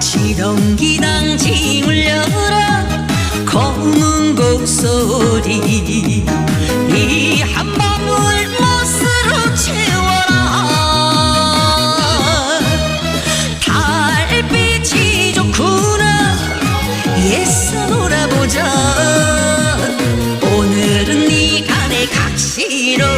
지렁기당지 울려라 검은 곡소리. 이 한밤을 못으로 채워라. 달빛이 좋구나. 예서 놀아보자. 오늘은 네가 내 각시로구나.